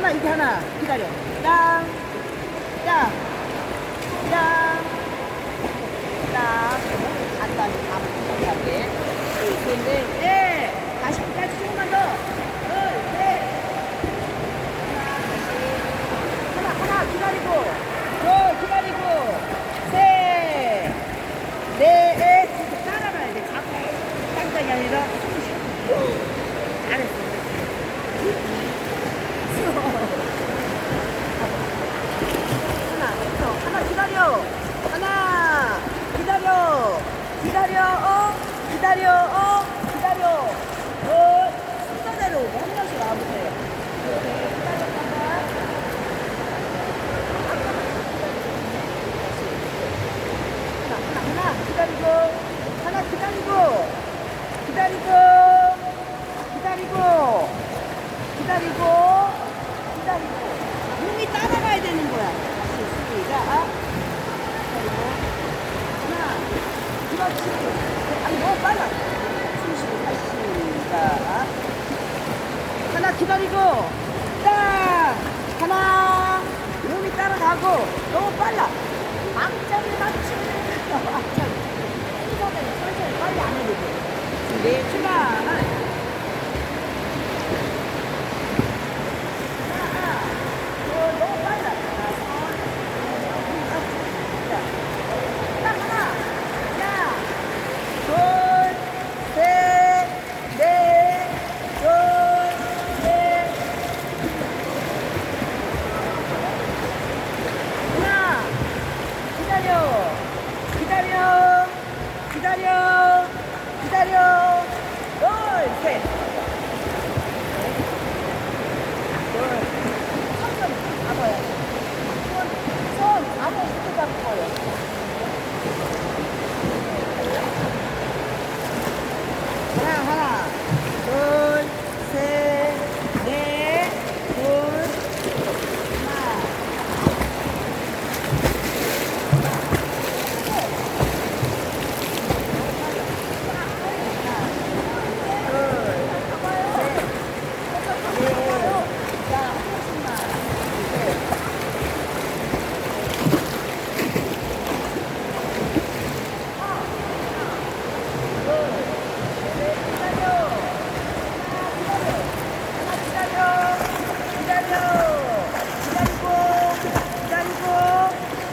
하나 이게 하나 기다려 땅 땅, 땅, 땅. 간단히 다 못하게. 그런데, 네. 다시 끝까지 조금만 더. 둘, 셋. 하나, 하나 기다리고. 둘, 기다리고. 셋. 넷. 이렇게 따라가야 돼. 자꾸 땅땅이 아니라. 잘했어. 하나, 더, 하나 기다려. 하나, 기다려. 기다려, 어, 기다려, 어, 기다려. 어, 순서대로 한 명씩 와보세요. 네, 기다렸다가. 하나 기다리고, 기다리고, 기다리고, 기다리고, 기다리고. 몸이 따라가야 되는 거야. 다시 시작. 기다리고. 하나, 그렇지. 아니, 너무 빨라. 30, 80. 하나 기다리고, 딱! 하나, 몸이 따라가고, 너무 빨라. 망자를 맞추 망자를. 순서대로 천천히 빨리 안 해도 돼. 준비, 출발. 하나, 어, 너무 빨라. 자, 딱 하나. 야, 둘, 셋, 넷, 둘, 셋. 하나, 기다려, 기다려, 기다려, 기다려. 둘, 셋. 둘. 천천히 잡아야 돼. 손, 손, 잡아, 이렇게 잡을 거예요. 하나, 하나, 둘, 셋, 넷, 둘, 하나.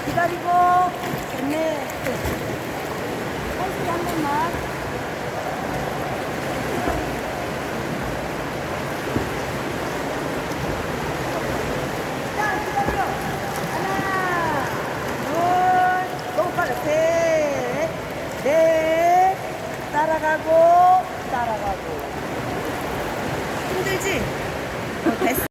기다리고 됐 네 한 번만 자, 기다려. 따라가고, 따라가고. 힘들지? 어, 됐어.